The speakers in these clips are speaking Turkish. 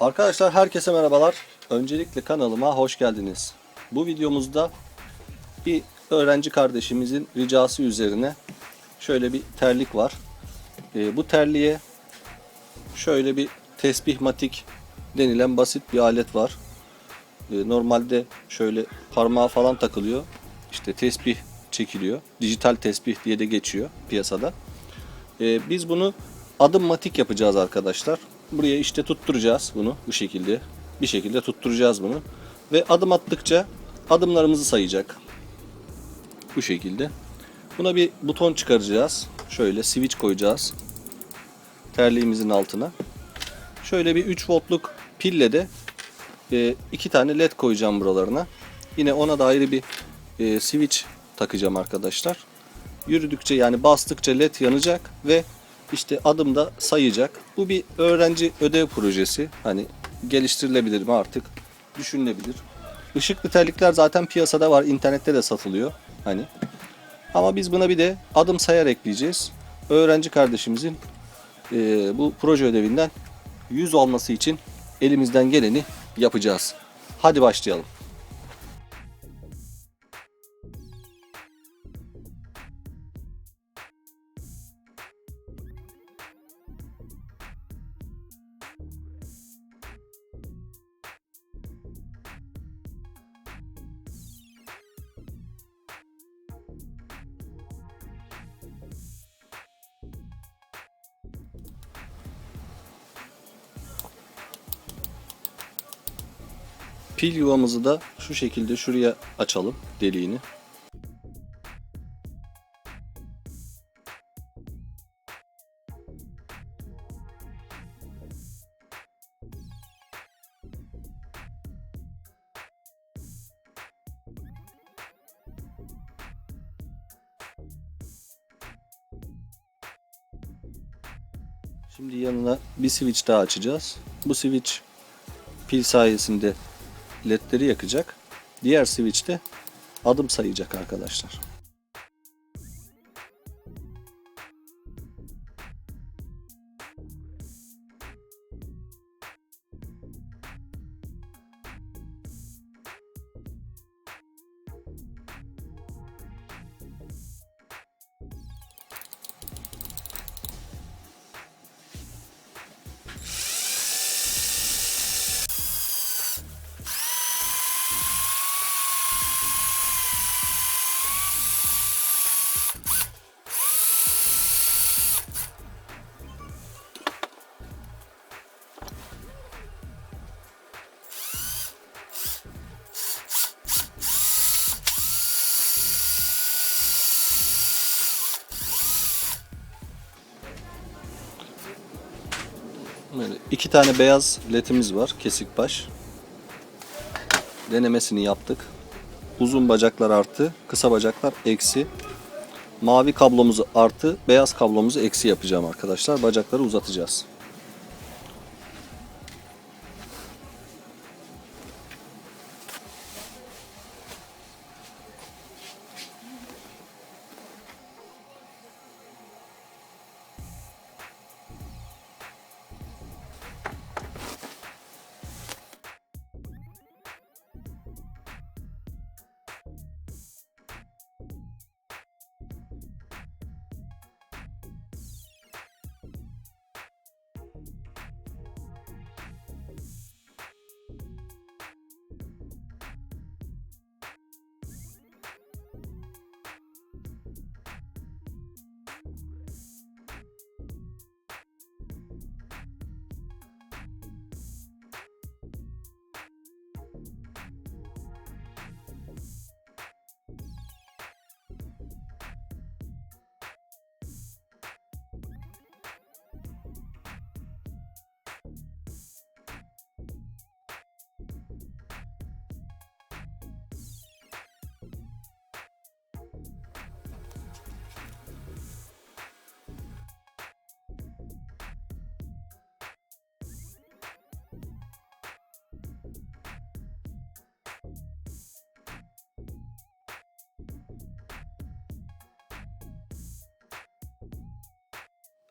Arkadaşlar herkese merhabalar. Öncelikle kanalıma hoş geldiniz. Bu videomuzda bir öğrenci kardeşimizin ricası üzerine şöyle bir terlik var. Ee, bu terliğe şöyle bir tesbihmatik denilen basit bir alet var. Ee, normalde şöyle parmağa falan takılıyor. İşte tesbih çekiliyor. Dijital tesbih diye de geçiyor piyasada. Ee, biz bunu adım matik yapacağız arkadaşlar. Buraya işte tutturacağız bunu bu şekilde. Bir şekilde tutturacağız bunu. Ve adım attıkça adımlarımızı sayacak. Bu şekilde. Buna bir buton çıkaracağız. Şöyle switch koyacağız. Terliğimizin altına. Şöyle bir 3 voltluk pille de e, iki tane led koyacağım buralarına. Yine ona da ayrı bir e, switch takacağım arkadaşlar. Yürüdükçe yani bastıkça led yanacak ve işte adımda sayacak. Bu bir öğrenci ödev projesi. Hani geliştirilebilir mi artık düşünülebilir. Işıklı terlikler zaten piyasada var. internette de satılıyor. Hani ama biz buna bir de adım sayar ekleyeceğiz. Öğrenci kardeşimizin e, bu proje ödevinden 100 olması için elimizden geleni yapacağız. Hadi başlayalım. Pil yuvamızı da şu şekilde şuraya açalım deliğini. Şimdi yanına bir switch daha açacağız. Bu switch pil sayesinde ledleri yakacak. Diğer switch de adım sayacak arkadaşlar. Böyle iki tane beyaz ledimiz var kesik baş. Denemesini yaptık. Uzun bacaklar artı, kısa bacaklar eksi. Mavi kablomuzu artı, beyaz kablomuzu eksi yapacağım arkadaşlar. Bacakları uzatacağız.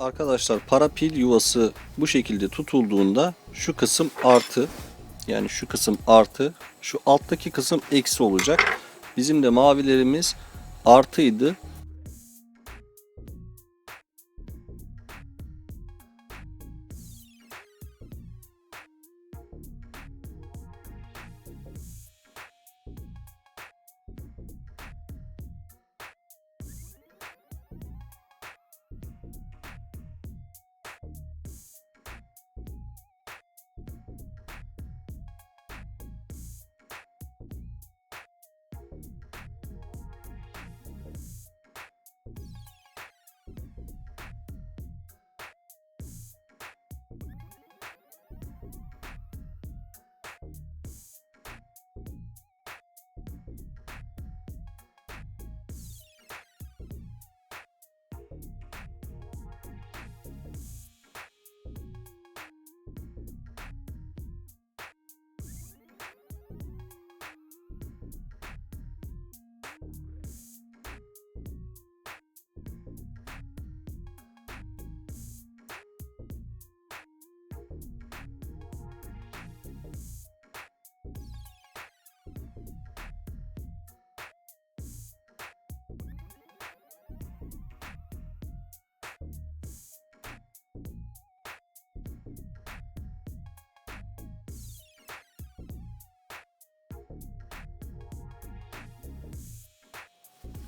Arkadaşlar para pil yuvası bu şekilde tutulduğunda Şu kısım artı. Yani şu kısım artı. Şu alttaki kısım eksi olacak. Bizim de mavilerimiz artıydı.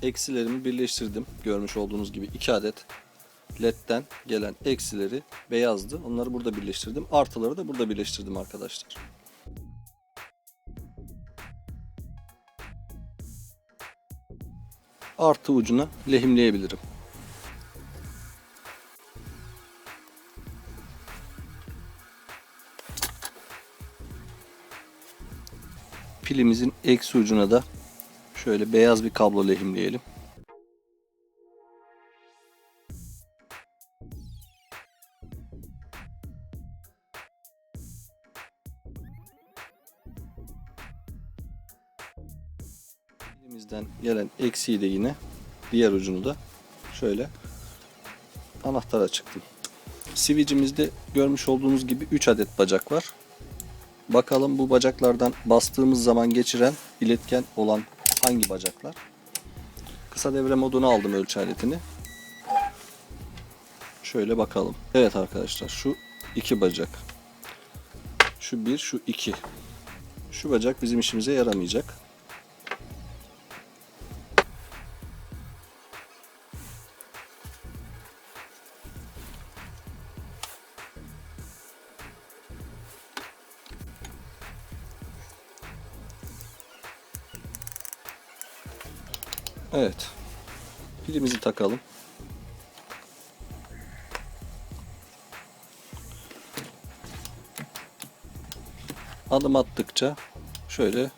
Eksilerimi birleştirdim. Görmüş olduğunuz gibi 2 adet ledden gelen eksileri beyazdı. Onları burada birleştirdim. Artıları da burada birleştirdim arkadaşlar. Artı ucuna lehimleyebilirim. Pilimizin eksi ucuna da Şöyle beyaz bir kablo lehimleyelim. Elimizden gelen eksiği de yine diğer ucunu da şöyle anahtara çıktım. Sivicimizde görmüş olduğunuz gibi 3 adet bacak var. Bakalım bu bacaklardan bastığımız zaman geçiren iletken olan hangi bacaklar? Kısa devre modunu aldım ölçü aletini. Şöyle bakalım. Evet arkadaşlar şu iki bacak. Şu bir, şu iki. Şu bacak bizim işimize yaramayacak. Evet. Pilimizi takalım. Adım attıkça şöyle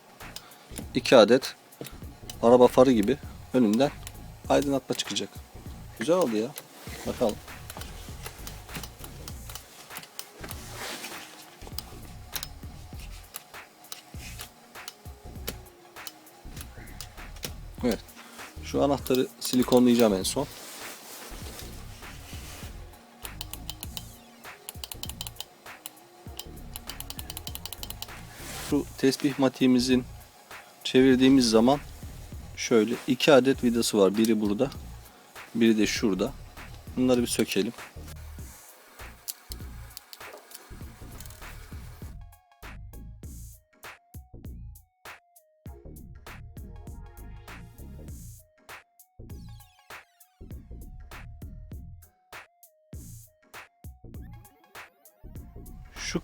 iki adet araba farı gibi önünden aydınlatma çıkacak. Güzel oldu ya. Bakalım. Evet. Şu anahtarı silikonlayacağım en son. Şu tesbih matiğimizin çevirdiğimiz zaman şöyle iki adet vidası var. Biri burada, biri de şurada. Bunları bir sökelim.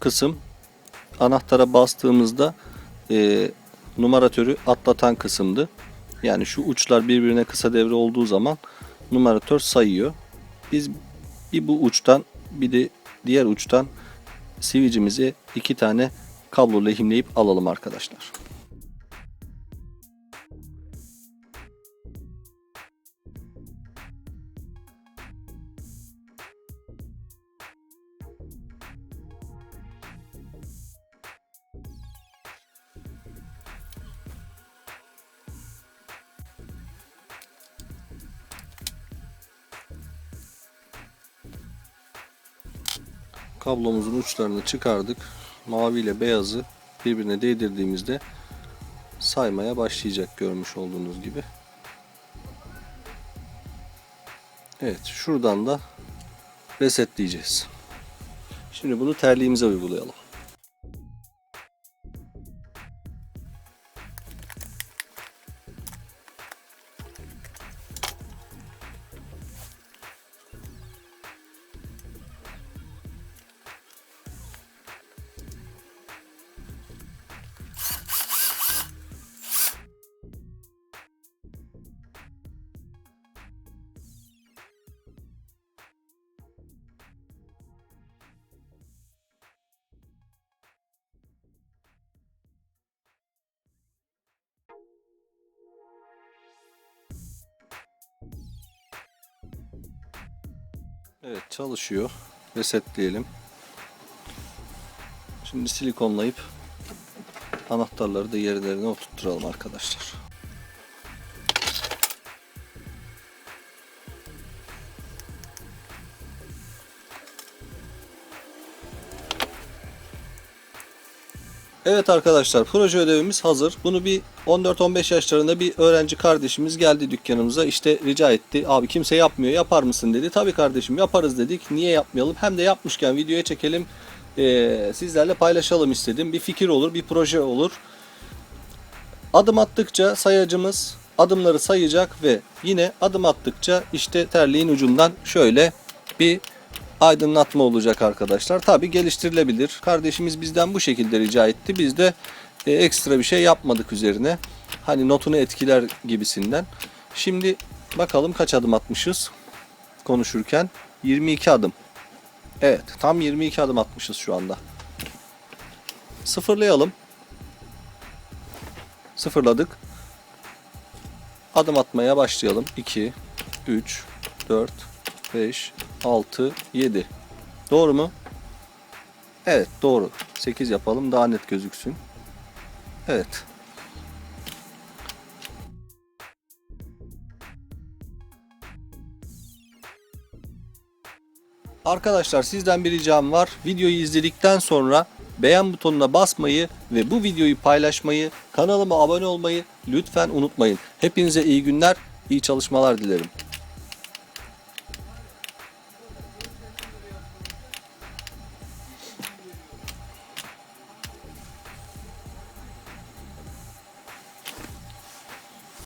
Kısım anahtara bastığımızda e, numaratörü atlatan kısımdı. Yani şu uçlar birbirine kısa devre olduğu zaman numaratör sayıyor. Biz bir bu uçtan bir de diğer uçtan sivicimizi iki tane kablo lehimleyip alalım arkadaşlar. Kablomuzun uçlarını çıkardık. mavi ile beyazı birbirine değdirdiğimizde saymaya başlayacak görmüş olduğunuz gibi. Evet şuradan da resetleyeceğiz. Şimdi bunu terliğimize uygulayalım. Evet çalışıyor. Resetleyelim. Şimdi silikonlayıp anahtarları da yerlerine oturtturalım arkadaşlar. Evet arkadaşlar proje ödevimiz hazır. Bunu bir 14-15 yaşlarında bir öğrenci kardeşimiz geldi dükkanımıza. İşte rica etti. Abi kimse yapmıyor yapar mısın dedi. Tabii kardeşim yaparız dedik. Niye yapmayalım? Hem de yapmışken videoya çekelim. Ee, sizlerle paylaşalım istedim. Bir fikir olur, bir proje olur. Adım attıkça sayacımız adımları sayacak ve yine adım attıkça işte terliğin ucundan şöyle bir aydınlatma olacak arkadaşlar. Tabi geliştirilebilir. Kardeşimiz bizden bu şekilde rica etti. Biz de e, ekstra bir şey yapmadık üzerine. Hani notunu etkiler gibisinden. Şimdi bakalım kaç adım atmışız konuşurken. 22 adım. Evet tam 22 adım atmışız şu anda. Sıfırlayalım. Sıfırladık. Adım atmaya başlayalım. 2, 3, 4, 5, 6, 7. Doğru mu? Evet doğru. 8 yapalım daha net gözüksün. Evet. Arkadaşlar sizden bir ricam var. Videoyu izledikten sonra beğen butonuna basmayı ve bu videoyu paylaşmayı, kanalıma abone olmayı lütfen unutmayın. Hepinize iyi günler, iyi çalışmalar dilerim.